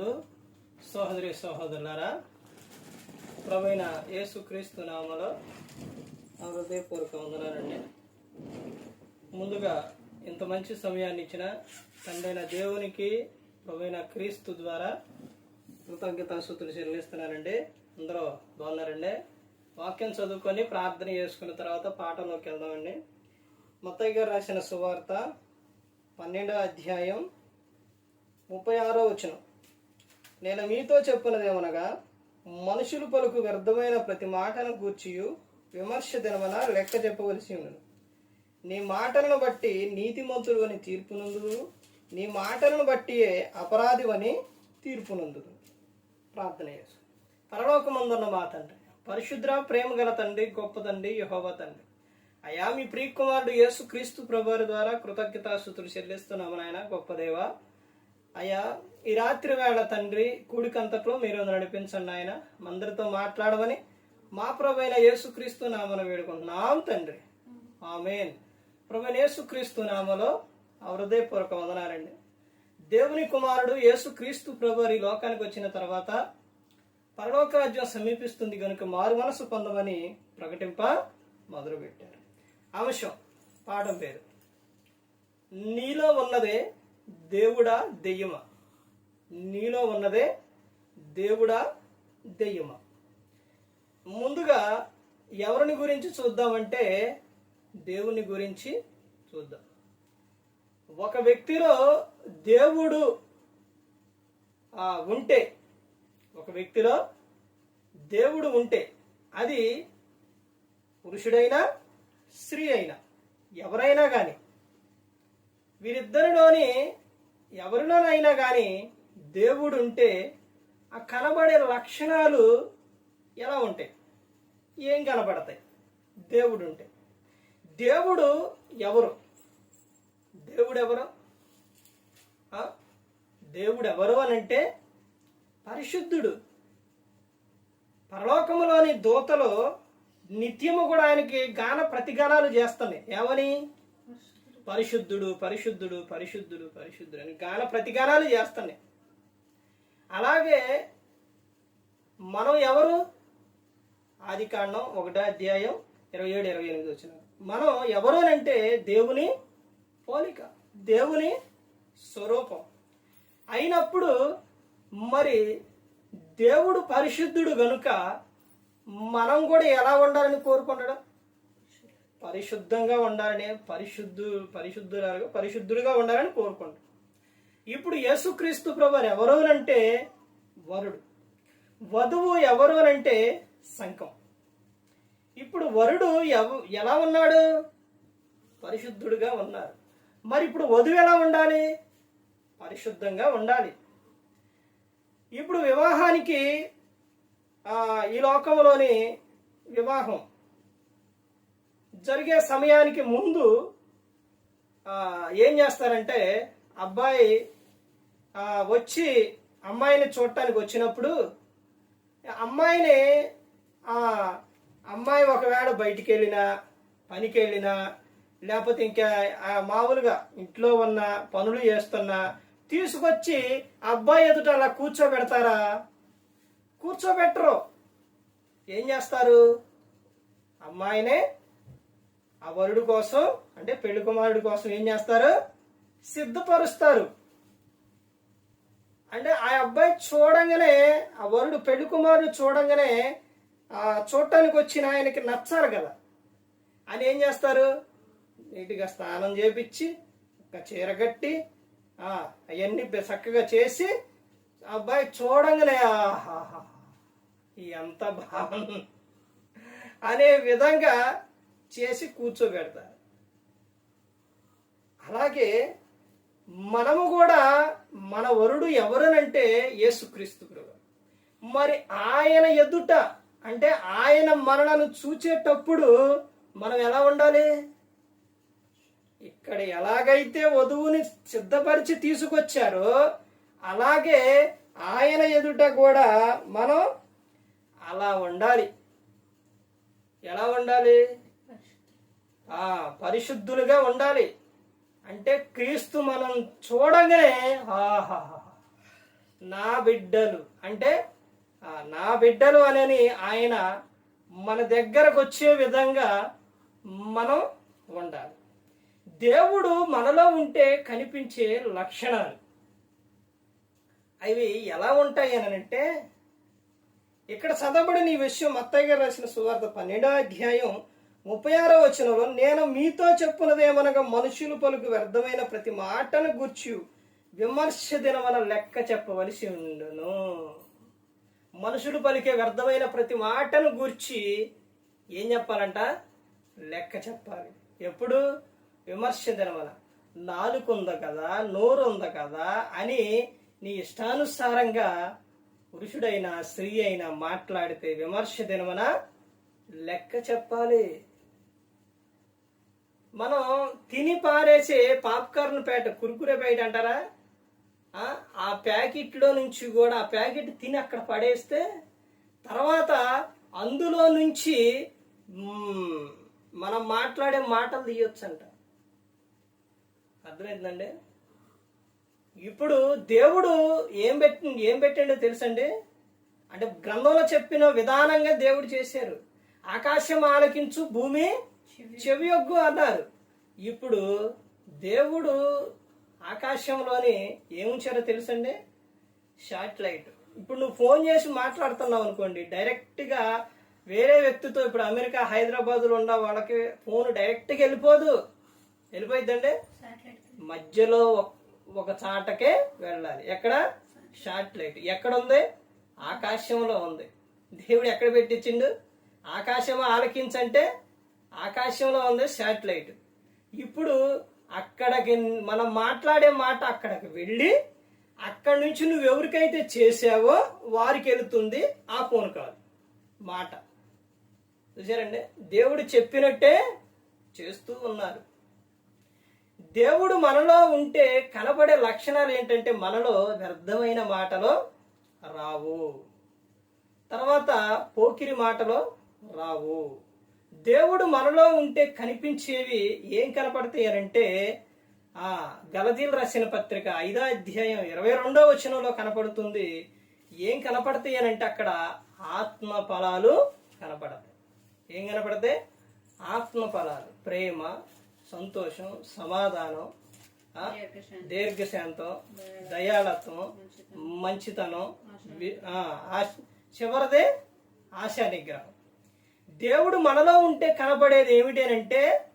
నందు సహోదరి సహోదరులారా ప్రభైన యేసుక్రీస్తు నామలో హృదయపూర్వక వందనాలండి. ముందుగా ఇంత మంచి సమయాన్ని ఇచ్చిన తండ్రైన దేవునికి ప్రవైన క్రీస్తు ద్వారా కృతజ్ఞతాసూతులు చెల్లిస్తున్నానండి. అందరూ బాగున్నారండి? వాక్యం చదువుకొని ప్రార్థన చేసుకున్న తర్వాత పాఠంలోకి వెళ్దామండి. మొత్తయ్య గారు రాసిన సువార్త పన్నెండో అధ్యాయం ముప్పై ఆరో వచనం. నేను మీతో చెప్పినదేమనగా మనుషులు పలుకు వ్యర్థమైన ప్రతి మాటను గూర్చియు విమర్శ దినమన లెక్క చెప్పవలసి ఉన్నది. నీ మాటలను బట్టి నీతిమంతుడు అని తీర్పునందుడు నీ మాటలను బట్టియే అపరాధివని తీర్పునందుదు ప్రార్థన చేసు. పరలోకమందున్న మా తండ్రి పరిశుద్ర ప్రేమ గల తండ్రి గొప్ప తండ్రి యహోవ తండ్రి. అయా మీ ప్రియకుమారుడు యేసు క్రీస్తు ప్రభువారి ద్వారా కృతజ్ఞతాస్థుతులు చెల్లిస్తున్నాము నాయన గొప్ప దేవా. అయ్యా ఈ రాత్రి వేళ తండ్రి కూడికంతట్లో మీరు నడిపించండి ఆయన మందరితో మాట్లాడమని మా ప్రభైన యేసుక్రీస్తు నామను వేడుకుంటున్నాం తండ్రి. ఆమెన్. ప్రభు యేసుక్రీస్తు నామలో హృదయపూర్వక వందనాలండి దేవుని కుమారుడు యేసుక్రీస్తు ప్రభు ఈ లోకానికి వచ్చిన తర్వాత పరలోకరాజ్యం సమీపిస్తుంది కనుక మారు మనసు పొందమని ప్రకటింప మొదలుపెట్టారు. అంశం పాఠం పేరు. నీలో ఉన్నదే దేవుడా దెయ్యమా. నీలో ఉన్నదే దేవుడా దెయ్యమా. ముందుగా ఎవరిని గురించి చూద్దామంటే దేవుని గురించి చూద్దాం. ఒక వ్యక్తిలో దేవుడు ఉంటే ఒక వ్యక్తిలో దేవుడు ఉంటే అది పురుషుడైనా స్త్రీ అయినా ఎవరైనా కానీ వీరిద్దరిలోని ఎవరిలోనైనా కానీ దేవుడు ఉంటే ఆ కనబడే లక్షణాలు ఎలా ఉంటాయి? ఏం కనబడతాయి? దేవుడు ఉంటే దేవుడు ఎవరు? దేవుడు ఎవరు దేవుడు ఎవరు అని అంటే పరిశుద్ధుడు. పరలోకములోని దూతలు నిత్యము కూడా ఆయనకి గాన ప్రతిగానాలు చేస్తున్నాయి. ఏమని? పరిశుద్ధుడు పరిశుద్ధుడు పరిశుద్ధుడు పరిశుద్ధుడు అని గాన ప్రతిగానాలు చేస్తున్నాయి. అలాగే మనం ఎవరు? ఆది కాండం ఒకటో అధ్యాయం ఇరవై ఏడు ఇరవై ఎనిమిది వచ్చిన మనం ఎవరు అని అంటే దేవుని పోలిక దేవుని స్వరూపం. అయినప్పుడు మరి దేవుడు పరిశుద్ధుడు గనుక మనం కూడా ఎలా ఉండాలని కోరుకుంటాడు? పరిశుద్ధంగా ఉండాలని పరిశుద్ధు పరిశుద్ధురాలుగా పరిశుద్ధుడిగా ఉండాలని కోరుకుంటాడు ఇప్పుడు యేసుక్రీస్తు ప్రభు ఎవరు అంటే వరుడు. వధువు ఎవరు అంటే శంఖం ఇప్పుడు వరుడు ఎలా ఉన్నాడు? పరిశుద్ధుడుగా ఉన్నారు. మరి ఇప్పుడు వధువు ఎలా ఉండాలి? పరిశుద్ధంగా ఉండాలి. ఇప్పుడు వివాహానికి ఈ లోకంలోని వివాహం జరిగే సమయానికి ముందు ఏం చేస్తారంటే అబ్బాయి వచ్చి అమ్మాయిని చూడటానికి వచ్చినప్పుడు అమ్మాయిని అమ్మాయి ఒకవేళ బయటికి వెళ్ళినా పనికి వెళ్ళినా లేకపోతే ఇంకా మామూలుగా ఇంట్లో ఉన్న పనులు చేస్తున్నా తీసుకొచ్చి ఆ అబ్బాయి ఎదుట అలా కూర్చోబెడతారా? కూర్చోబెట్టరు. ఏం చేస్తారు? అమ్మాయినే ఆ వరుడు కోసం అంటే పెళ్ళి కుమారుడు కోసం ఏం చేస్తారు? సిద్ధపరుస్తారు. అంటే ఆ అబ్బాయి చూడంగానే ఆ వరుడు పెళ్ళి కుమారుడు చూడంగానే ఆ చూడటానికి వచ్చిన ఆయనకి నచ్చారు కదా. అని ఏం చేస్తారు? నీట్గా స్నానం చేపించి ఒక చీర కట్టి అవన్నీ చక్కగా చేసి ఆ అబ్బాయి చూడంగానే ఆహాహా ఎంత బాగుంది అనే విధంగా చేసి కూర్చోబెడతారు. అలాగే మనము కూడా మన వరుడు ఎవరనంటే యేసుక్రీస్తు ప్రభు. మరి ఆయన ఎదుట అంటే ఆయన మరణను చూచేటప్పుడు మనం ఎలా ఉండాలి? ఇక్కడ ఎలాగైతే వధువుని సిద్ధపరిచి తీసుకొచ్చారో అలాగే ఆయన ఎదుట కూడా మనం అలా ఉండాలి. ఎలా ఉండాలి? ఆ పరిశుద్ధులుగా ఉండాలి. అంటే క్రీస్తు మనం చూడగానే ఆహా నా బిడ్డలు. అంటే నా బిడ్డలు అనని ఆయన మన దగ్గరకు వచ్చే విధంగా మనం ఉండాలి. దేవుడు మనలో ఉంటే కనిపించే లక్షణాలు. అవి ఎలా ఉంటాయి అని అంటే ఇక్కడ చదవబడిన ఈ విషయం అత్తయ్య గారు రాసిన సువార్త పన్నెండో అధ్యాయం ముప్పై ఆరో వచనంలో నేను మీతో చెప్పున్నదేమనగా మనుషులు పలుకు వ్యర్థమైన ప్రతి మాటను గూర్చి విమర్శ దినమన లెక్క చెప్పవలసి ఉండును. మనుషులు పలికే వ్యర్థమైన ప్రతి మాటను గూర్చి ఏం చెప్పాలంట? లెక్క చెప్పాలి. ఎప్పుడు? విమర్శ దినమన. నాలుగుంది కదా నోరు ఉంది కదా అని నీ ఇష్టానుసారంగా పురుషుడైనా స్త్రీ అయినా మాట్లాడితే విమర్శ దినమన లెక్క చెప్పాలి. మనం తిని పారేసే పాప్కార్న్ పేట కురుకురే ప్యాకెట్ అంటారా? ఆ, ప్యాకెట్లో నుంచి కూడా ఆ ప్యాకెట్ తిని అక్కడ పడేస్తే తర్వాత అందులో నుంచి మనం మాట్లాడే మాటలు తీయొచ్చంట. అర్థమైందండి? ఇప్పుడు దేవుడు ఏం పెట్టి ఏం పెట్టాడో తెలుసండి? అంటే గ్రంథంలో చెప్పిన విధానంగా దేవుడు చేశారు. ఆకాశం ఆలకించు భూమి చెవియొగ్గు అన్నారు. ఇప్పుడు దేవుడు ఆకాశంలోని ఏముంచారో తెలుసండి? శాటిలైట్ ఇప్పుడు నువ్వు ఫోన్ చేసి మాట్లాడుతున్నావు అనుకోండి డైరెక్ట్గా వేరే వ్యక్తితో ఇప్పుడు అమెరికా హైదరాబాద్లో ఉన్న వాళ్ళకి ఫోన్ డైరెక్ట్గా వెళ్ళిపోదు. వెళ్ళిపోయిద్దండి? మధ్యలో ఒక- చాటకే వెళ్ళాలి. ఎక్కడ? షార్ట్ లైట్ ఎక్కడ ఉంది ఆకాశంలో ఉంది. దేవుడు ఎక్కడ పెట్టించిండు? ఆకాశం ఆలకించంటే ఆకాశంలో ఉంది శాటిలైట్. ఇప్పుడు అక్కడికి మనం మాట్లాడే మాట అక్కడికి వెళ్ళి అక్కడి నుంచి నువ్వు ఎవరికైతే చేసావో వారికి వెళుతుంది ఆ ఫోన్ కాల్ మాట. చూసారండి దేవుడు చెప్పినట్టే చేస్తూ ఉన్నారు. దేవుడు మనలో ఉంటే కనబడే లక్షణాలు ఏంటంటే మనలో వ్యర్థమైన మాటలో రావు. తర్వాత పోకిరి మాటలో రావు. దేవుడు మనలో ఉంటే కనిపించేవి ఏం కనపడతాయి అంటే ఆ గలదీలు రాసిన పత్రిక ఐదో అధ్యాయం ఇరవై రెండో వచనంలో కనపడుతుంది. ఏం కనపడతాయి అంటే అక్కడ ఆత్మ ఫలాలు కనపడతాయి. ఏం కనపడతాయి? ఆత్మ ఫలాలు ప్రేమ సంతోషం సమాధానం దీర్ఘశాంతం దయాళత్వం మంచితనం చివరిదే ఆశా నిగ్రహం దేవుడు మనలో ఉంటే కనబడేది ఏమిటి అని అంటే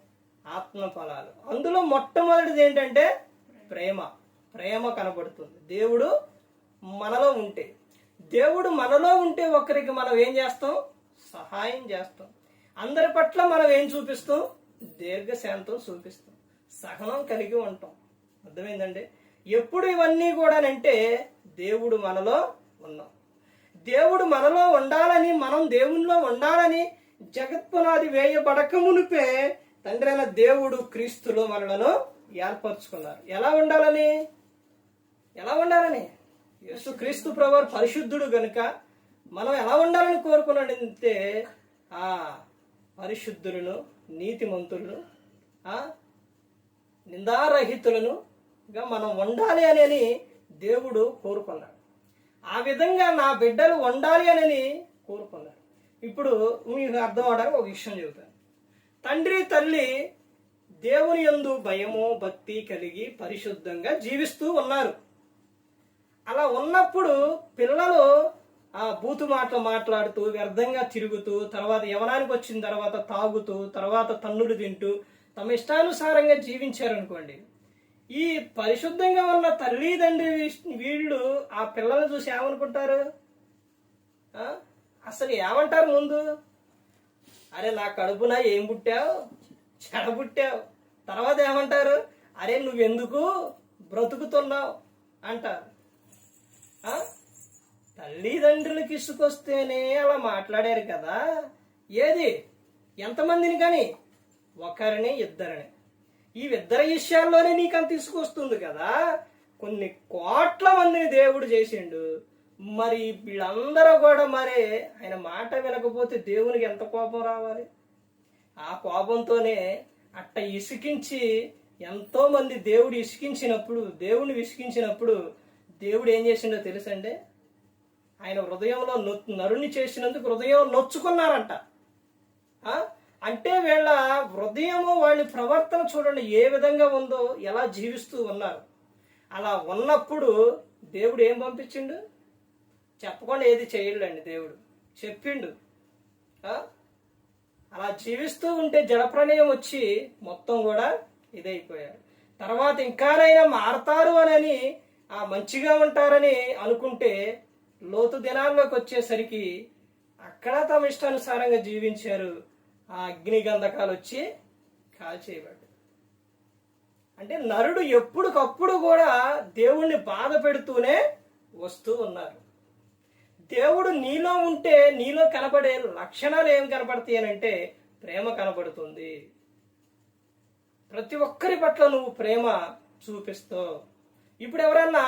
ఆత్మ ఫలాలు అందులో మొట్టమొదటిది ఏంటంటే ప్రేమ. ప్రేమ కనబడుతుంది. దేవుడు మనలో ఉంటే. దేవుడు మనలో ఉంటే ఒకరికి మనం ఏం చేస్తాం? సహాయం చేస్తాం. అందరి పట్ల మనం ఏం చూపిస్తాం? దీర్ఘశాంతం చూపిస్తాం. సహనం కలిగి ఉంటాం. అర్థమైందండి? ఎప్పుడు ఇవన్నీ కూడానంటే దేవుడు మనలో ఉన్నాం. దేవుడు మనలో ఉండాలని మనం దేవునిలో ఉండాలని జగత్పునాది వేయబడక మునిపే తండ్రి అయిన దేవుడు క్రీస్తులో మనలను ఏర్పరచుకున్నారు. ఎలా ఉండాలని? ఎలా ఉండాలని? యేసు క్రీస్తు ప్రభు పరిశుద్ధుడు గనుక మనం ఎలా ఉండాలని కోరుకున్నాడంటే ఆ పరిశుద్ధులను నీతిమంతులను ఆ నిందారహితులను మనం ఉండాలి అని దేవుడు కోరుకున్నాడు. ఆ విధంగా నా బిడ్డలు ఉండాలి అని కోరుకున్నాడు. ఇప్పుడు మీకు అర్థం అవడానికి ఒక విషయం చెబుతాను. తండ్రి తల్లి దేవుని యందు భయము భక్తి కలిగి పరిశుద్ధంగా జీవిస్తూ ఉన్నారు. అలా ఉన్నప్పుడు పిల్లలు ఆ బూతు మాటలు మాట్లాడుతూ వ్యర్థంగా తిరుగుతూ తర్వాత యవనానికి వచ్చిన తర్వాత తాగుతూ తర్వాత తన్నులు తింటూ తమ ఇష్టానుసారంగా జీవించారనుకోండి ఈ పరిశుద్ధంగా ఉన్న తల్లిదండ్రి వీళ్ళు ఆ పిల్లల్ని చూసి ఏమనుకుంటారు? అసలు ఏమంటారు ముందు? అరే నా కడుపున ఏం పుట్టావు? చెడ పుట్టావు. తర్వాత ఏమంటారు? అరే నువ్వెందుకు బ్రతుకుతున్నావు? అంటారు. తల్లిదండ్రులకి ఇసుకొస్తేనే అలా మాట్లాడారు కదా. ఏది? ఎంతమందిని కానీ? ఒకరిని ఇద్దరిని. ఈ ఇద్దరి విషయాల్లోనే నీకు అంత తీసుకొస్తుంది కదా. కొన్ని కోట్ల మందిని దేవుడు చేసిండు. మరి వీళ్ళందరూ కూడా మరి ఆయన మాట వినకపోతే దేవునికి ఎంత కోపం రావాలి? ఆ కోపంతోనే అట్ట ఇసికించి ఎంతో మంది దేవుడు ఇసికించినప్పుడు దేవుని విసికించినప్పుడు దేవుడు ఏం చేసిండో తెలుసండి? ఆయన హృదయంలో నొ- నరుని చేసినందుకు హృదయం నొచ్చుకున్నారంట. అంటే వీళ్ళ హృదయము వాళ్ళ ప్రవర్తన చూడండి ఏ విధంగా ఉందో ఎలా జీవిస్తూ ఉన్నారు. అలా ఉన్నప్పుడు దేవుడు ఏం పంపించిండు? చెప్పకుండా ఏది చేయలేండి దేవుడు. చెప్పిండు. అలా జీవిస్తూ ఉంటే జలప్రలయం వచ్చి మొత్తం కూడా ఇదైపోయారు తర్వాత ఇంకానైనా మారతారు అని ఆ మంచిగా ఉంటారని అనుకుంటే లోతు దినాల్లోకి వచ్చేసరికి అక్కడ తమ ఇష్టానుసారంగా జీవించారు. ఆ అగ్ని గంధకాలు వచ్చి కాల్చేయబడ్డారు అంటే నరుడు ఎప్పటికప్పుడు కూడా దేవుణ్ణి బాధ పెడుతూనే వస్తూ ఉన్నారు. దేవుడు నీలో ఉంటే నీలో కనబడే లక్షణాలు ఏం కనబడతాయి అని అంటే ప్రేమ కనబడుతుంది. ప్రతి ఒక్కరి పట్ల నువ్వు ప్రేమ చూపిస్తావు. ఇప్పుడు ఎవరన్నా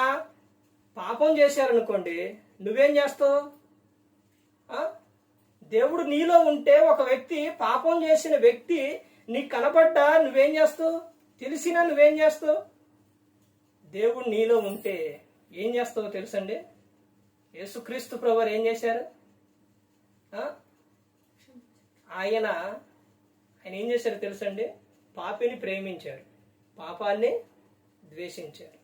పాపం చేశారనుకోండి నువ్వేం చేస్తావు? దేవుడు నీలో ఉంటే ఒక వ్యక్తి పాపం చేసిన వ్యక్తి నీకు కనపడ్డా నువ్వేం చేస్తావు? తెలిసినా నువ్వేం చేస్తావు? దేవుడు నీలో ఉంటే ఏం చేస్తావో తెలుసండి? యేసుక్రీస్తు ప్రభువారు ఏం చేశారు? ఆయన ఆయన ఏం చేశారు తెలుసండి? పాపిని ప్రేమించారు. పాపాన్ని ద్వేషించారు.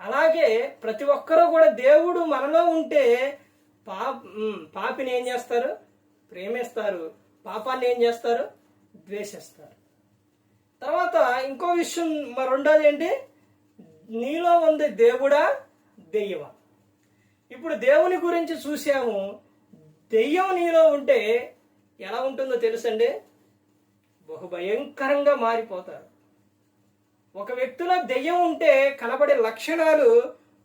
అలాగే ప్రతి ఒక్కరూ కూడా దేవుడు మనలో ఉంటే పా పాపిని ఏం చేస్తారు? ప్రేమిస్తారు. పాపాన్ని ఏం చేస్తారు? ద్వేషిస్తారు. తర్వాత ఇంకో విషయం మరి రెండోది ఏంటి? నీలో ఉంది దేవుడా? దెయ్యవా ఇప్పుడు దేవుని గురించి చూసాము దెయ్యం నీలో ఉంటే ఎలా ఉంటుందో తెలుసండి? బహు భయంకరంగా మారిపోతారు. ఒక వ్యక్తిలో దెయ్యం ఉంటే కనబడే లక్షణాలు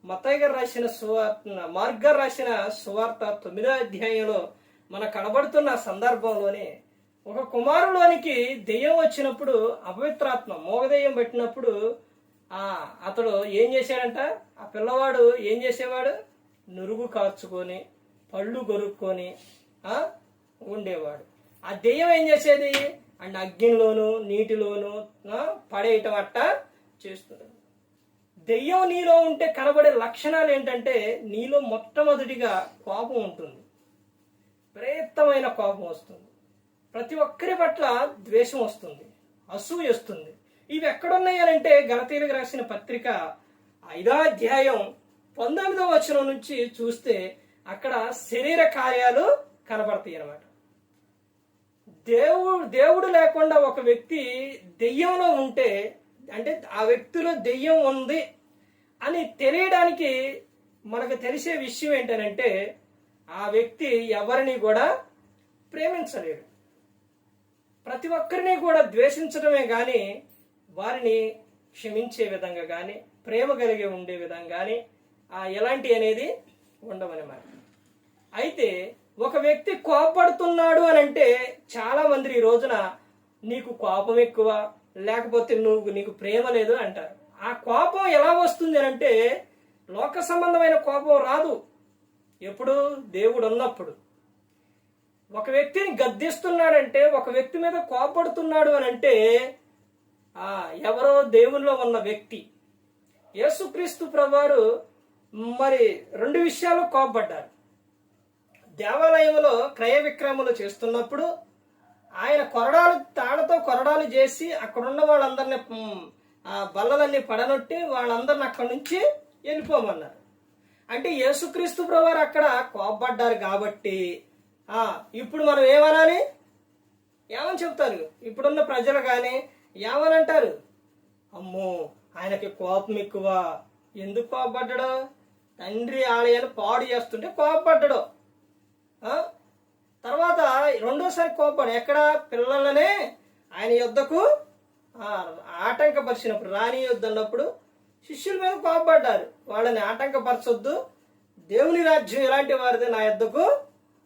మత్తయ్య గారు రాసిన సువార్త మార్గ రాసిన సువార్త తొమ్మిదో అధ్యాయంలో మన కనబడుతున్న సందర్భంలోనే ఒక కుమారులోనికి దెయ్యం వచ్చినప్పుడు అపవిత్రాత్మ మోగదెయ్యం పెట్టినప్పుడు అతడు ఏం చేశాడంట? ఆ పిల్లవాడు ఏం చేసేవాడు? నురుగు కార్చుకొని పళ్ళు కొరుక్కొని ఉండేవాడు. ఆ దెయ్యం ఏం చేసేది? అండ్ అగ్నిలోను నీటిలోను పడేయటం అట్ట చేస్తుంది. దెయ్యం నీలో ఉంటే కనబడే లక్షణాలు ఏంటంటే నీలో మొట్టమొదటిగా కోపం ఉంటుంది. విపరీతమైన కోపం వస్తుంది. ప్రతి ఒక్కరి పట్ల ద్వేషం వస్తుంది. అసూయ వస్తుంది. ఇవి ఎక్కడున్నాయి అని అంటే గణతీలకు రాసిన పత్రిక ఐదో అధ్యాయం పంతొమ్మిదవ వచనం నుంచి చూస్తే అక్కడ శరీర కార్యాలు కనబడతాయి అన్నమాట. దేవుడు దేవుడు లేకుండా ఒక వ్యక్తి దెయ్యంలో ఉంటే అంటే ఆ వ్యక్తిలో దెయ్యం ఉంది అని తెలియడానికి మనకు తెలిసే విషయం ఏంటనంటే ఆ వ్యక్తి ఎవరిని కూడా ప్రేమించలేడు ప్రతి ఒక్కరిని కూడా ద్వేషించడమే కానీ వారిని క్షమించే విధంగా కానీ ప్రేమ కలిగి ఉండే విధంగా కానీ ఎలాంటి అనేది ఉండవన్నమాట అయితే ఒక వ్యక్తి కోపడుతున్నాడు అని అంటే చాలా మంది ఈ రోజున నీకు కోపం ఎక్కువ లేకపోతే నువ్వు నీకు ప్రేమ లేదు అంటారు. ఆ కోపం ఎలా వస్తుంది అని అంటే లోక సంబంధమైన కోపం రాదు. ఎప్పుడు? దేవుడు ఉన్నప్పుడు ఒక వ్యక్తిని గద్దిస్తున్నాడంటే ఒక వ్యక్తి మీద కోపడుతున్నాడు అని అంటే ఆ ఎవరో దేవునిలో ఉన్న వ్యక్తి. యేసుక్రీస్తు ప్రభువారు మరి రెండు విషయాలు కోపడ్డారు. దేవాలయంలో క్రయ విక్రయములు చేస్తున్నప్పుడు ఆయన కొరడాలు తాళతో కొరడాలు చేసి అక్కడున్న వాళ్ళందరినీ ఆ బల్లలన్నీ పడనొట్టి వాళ్ళందరిని అక్కడి నుంచి వెళ్ళిపోమన్నారు. అంటే యేసుక్రీస్తు ప్రభువారు అక్కడ కోపడ్డారు కాబట్టి ఆ ఇప్పుడు మనం ఏమనాలి? ఏమని చెప్తారు? ఇప్పుడున్న ప్రజలు కానీ ఏమని అంటారు? అమ్మో ఆయనకి కోపం ఎక్కువ. ఎందుకు కోపడ్డాడు? తండ్రి ఆలయాన్ని పాడు చేస్తుంటే కోపడ్డాడు. తర్వాత రెండోసారి కోపడు ఎక్కడ? పిల్లలనే ఆయన యుద్ధకు ఆటంకపరిచినప్పుడు రాణి యుద్ధంలోప్పుడు అన్నప్పుడు శిష్యుల మీద కోపడ్డారు. వాళ్ళని ఆటంకపరచొద్దు. దేవుని రాజ్యం ఎలాంటి వారిది నా యుద్ధకు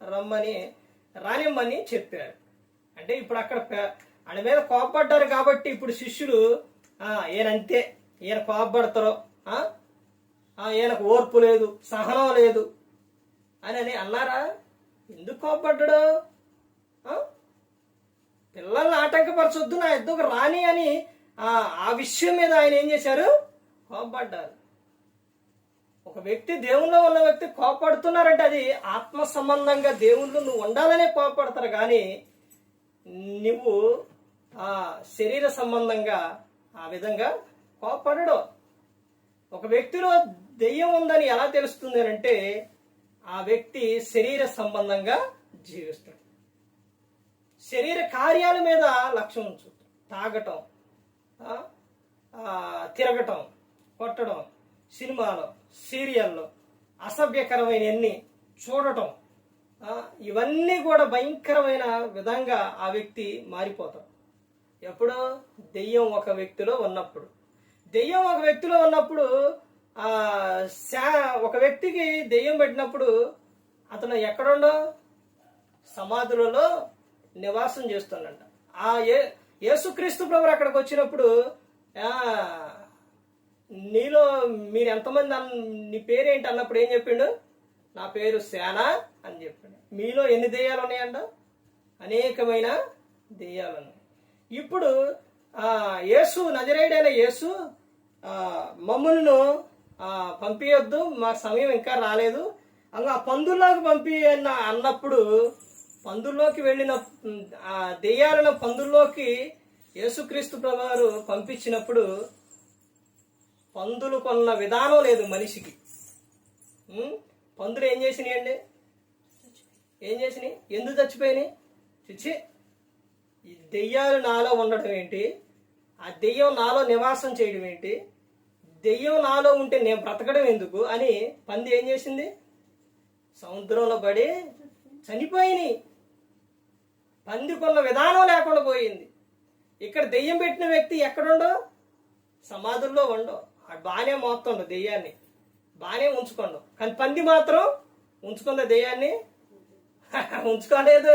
రమ్మని రానిమ్మని చెప్పారు అంటే ఇప్పుడు అక్కడ ఆయన మీద కోపడ్డారు కాబట్టి ఇప్పుడు శిష్యులు ఈయనంతే. ఈయన కోపడతారో ఈయనకు ఓర్పు లేదు సహనం లేదు. అని అని అన్నారా? ఎందుకు కోపడ్డాడు పిల్లల్ని ఆటంకపరచొద్దు నా ఎద్దుకు రాని అని ఆ విషయం మీద ఆయన ఏం చేశారు? కోపడ్డారు. ఒక ఒక వ్యక్తి దేవుల్లో ఉన్న వ్యక్తి కోపడుతున్నారంటే అది ఆత్మ సంబంధంగా దేవుళ్ళు నువ్వు ఉండాలనే కోపడతారు కానీ నువ్వు ఆ శరీర సంబంధంగా ఆ విధంగా కోపడడు. ఒక వ్యక్తిలో దెయ్యం ఉందని ఎలా తెలుస్తుంది అని అంటే ఆ వ్యక్తి శరీర సంబంధంగా జీవిస్తాడు. శరీర కార్యాల మీద లక్ష్యం ఉంచు తాగటం తిరగటం కొట్టడం సినిమాలో సీరియల్లో అసభ్యకరమైనవన్నీ చూడటం ఇవన్నీ కూడా భయంకరమైన విధంగా ఆ వ్యక్తి మారిపోతాడు. ఎప్పుడో దెయ్యం ఒక వ్యక్తిలో ఉన్నప్పుడు. దెయ్యం ఒక వ్యక్తిలో ఉన్నప్పుడు ఒక వ్యక్తికి దెయ్యం పెట్టినప్పుడు అతను ఎక్కడుండో సమాధులలో నివాసం చేస్తుండంట. ఆ ఏ యేసుక్రీస్తు ప్రభు అక్కడికి వచ్చినప్పుడు నీలో మీరు ఎంతమంది అన్ నీ పేరేంటి అన్నప్పుడు ఏం చెప్పిండు? నా పేరు శానా అని చెప్పిండు. మీలో ఎన్ని దెయ్యాలు ఉన్నాయంట? అనేకమైన దెయ్యాలు ఉన్నాయి. ఇప్పుడు ఆ, యేసు నజరేయుడైన యేసు మమ్మల్ని పంపించొద్దు మా సమయం ఇంకా రాలేదు. అలా పందుల్లోకి పంపియన్న అన్నప్పుడు పందుల్లోకి వెళ్ళిన ఆ దెయ్యాలను పందుల్లోకి యేసుక్రీస్తు ప్రభువారు పంపించినప్పుడు పందులు కొన్న విధానం లేదు మనిషికి. పందులు ఏం చేసినాయి అండి ఏం చేసినాయి? ఎందుకు చచ్చిపోయినాయి? చిచ్చి ఈ దెయ్యాలు నాలో ఉండడం ఏంటి? ఆ దెయ్యం నాలో నివాసం చేయడం ఏంటి? దెయ్యం నాలో ఉంటే నేను బ్రతకడం ఎందుకు అని పంది ఏం చేసింది? సముద్రంలో పడి చనిపోయినాయి. పంది కొన్న విధానం లేకుండా పోయింది. ఇక్కడ దెయ్యం పెట్టిన వ్యక్తి ఎక్కడుండో? సమాధుల్లో ఉండవు ఆడు బాగానే మోస్తుండవు దెయ్యాన్ని. బాగానే ఉంచుకోండు. కానీ పంది మాత్రం ఉంచుకుందా దెయ్యాన్ని ఉంచుకోలేదు.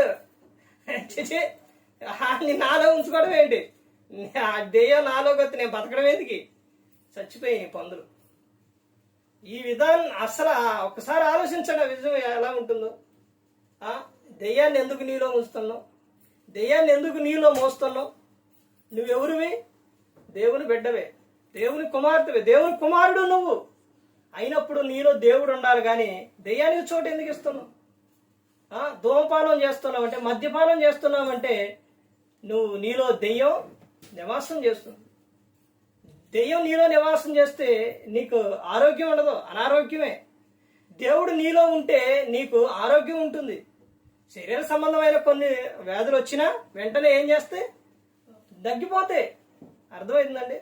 నాలో ఉంచుకోవడం ఏంటి? ఆ దెయ్యం నాలో వస్తే నేను బతకడం ఎందుకు? చచ్చిపోయాయి పందులు. ఈ విధానం అసలు ఒకసారి ఆలోచించండి ఆ విజయం ఎలా ఉంటుందో. దెయ్యాన్ని ఎందుకు నీలో ఉంచుతున్నావు దెయ్యాన్ని ఎందుకు నీలో మోస్తున్నావు? నువ్వెవరివి? దేవుని బిడ్డవే. దేవుని కుమార్తెవే. దేవుని కుమారుడు నువ్వు. అయినప్పుడు నీలో దేవుడు ఉండాలి కానీ దెయ్యానికి చోటు ఎందుకు ఇస్తున్నావు? ఆ, చేస్తున్నావు అంటే మద్యపానం చేస్తున్నావంటే నువ్వు నీలో దెయ్యం నివాసం చేస్తున్నావు. దెయ్యం నీలో నివాసం చేస్తే నీకు ఆరోగ్యం ఉండదు అనారోగ్యమే. దేవుడు నీలో ఉంటే నీకు ఆరోగ్యం ఉంటుంది. శరీర సంబంధమైన కొన్ని వ్యాధులు వచ్చినా వెంటనే ఏం చేస్తే? దగ్గిపోతే. అర్థమైందండి?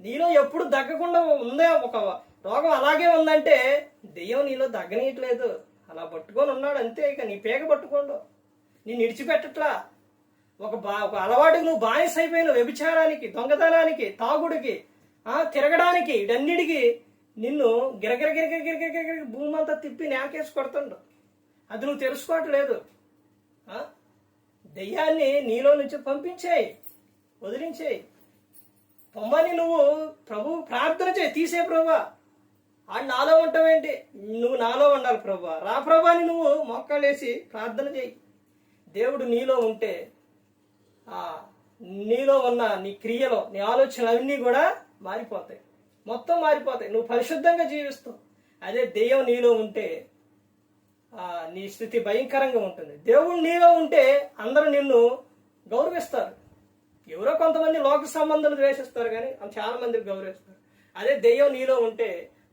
నీలో ఎప్పుడు దగ్గకుండా ఉందే ఒక రోగం అలాగే ఉందంటే దెయ్యం నీలో దగ్గనీయట్లేదు. అలా పట్టుకొని ఉన్నాడు అంతే ఇక నీ పేగ పట్టుకోండు. నేను ఇడిచిపెట్టట్లా ఒక బా ఒక అలవాటుకు నువ్వు బానిస అయిపోయిన వ్యభిచారానికి దొంగతనానికి తాగుడికి. తిరగడానికి ఇడన్నిటికి నిన్ను గిరగిర గిరగిర గిరగిర గిరగిర భూమి అంతా తిప్పి నేకేసి కొడుతుండు అది నువ్వు తెలుసుకోవట్లేదు దెయ్యాన్ని నీలో నుంచి పంపించేయి వదిలించేయి పొమ్మని నువ్వు ప్రభు ప్రార్థన చేయి తీసే ప్రభా ఆడు నాలో ఉంటావేంటి నువ్వు నాలో ఉండాలి ప్రభా రా ప్రభాని నువ్వు మొక్కలేసి ప్రార్థన చేయి దేవుడు నీలో ఉంటే ఆ నీలో ఉన్న నీ క్రియలో నీ ఆలోచనలు అన్నీ కూడా మారిపోతాయి. మొత్తం మారిపోతాయి. నువ్వు పరిశుద్ధంగా జీవిస్తావు. అదే దెయ్యం నీలో ఉంటే నీ స్థితి భయంకరంగా ఉంటుంది. దేవుడు నీలో ఉంటే అందరూ నిన్ను గౌరవిస్తారు. ఎవరో కొంతమంది లోక సంబంధాలు ద్వేషిస్తారు కానీ చాలా మందికి గౌరవిస్తారు. అదే దెయ్యం నీలో ఉంటే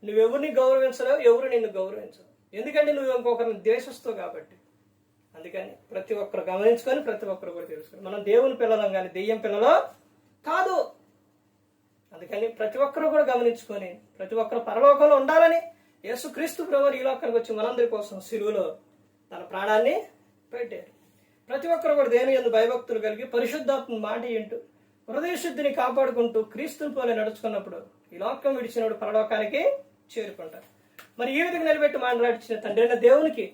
నువ్వెవరిని గౌరవించలేవు ఎవరు నిన్ను గౌరవించవు ఎందుకంటే నువ్వు ఇంకొకరిని ద్వేషిస్తావు కాబట్టి. అందుకని ప్రతి ఒక్కరు గమనించుకొని ప్రతి ఒక్కరు కూడా తెలుసుకొని మనం దేవుని పిల్లలం కానీ దెయ్యం పిల్లలో కాదు. అందుకని ప్రతి ఒక్కరు కూడా గమనించుకొని ప్రతి ఒక్కరు పరలోకంలో ఉండాలని యేసుక్రీస్తు ప్రభు ఈ లోకానికి వచ్చి మనందరి కోసం సిలువలో తన ప్రాణాన్ని పెట్టారు. ప్రతి ఒక్కరు కూడా దేని ఎందు భయభక్తులు కలిగి పరిశుద్ధాత్మ మాట వింటూ హృదయ శుద్ధిని కాపాడుకుంటూ క్రీస్తుని పోలే నడుచుకున్నప్పుడు ఈ లోకం విడిచినప్పుడు పరలోకానికి చేరుకుంటారు. మరి ఈ విధంగా నిలబెట్టి మాట్లాడిచిన తండ్రి అయిన దేవునికి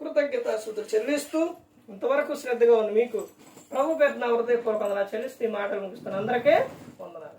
కృతజ్ఞత శుద్ధులు చెల్లిస్తూ ఇంతవరకు శ్రద్ధగా ఉన్న మీకు ప్రభు పేరు నా హృదయపూర్వకంగా చెల్లిస్తూ ఈ మాటలు ముగిస్తాను అందరికీ వందనాలు.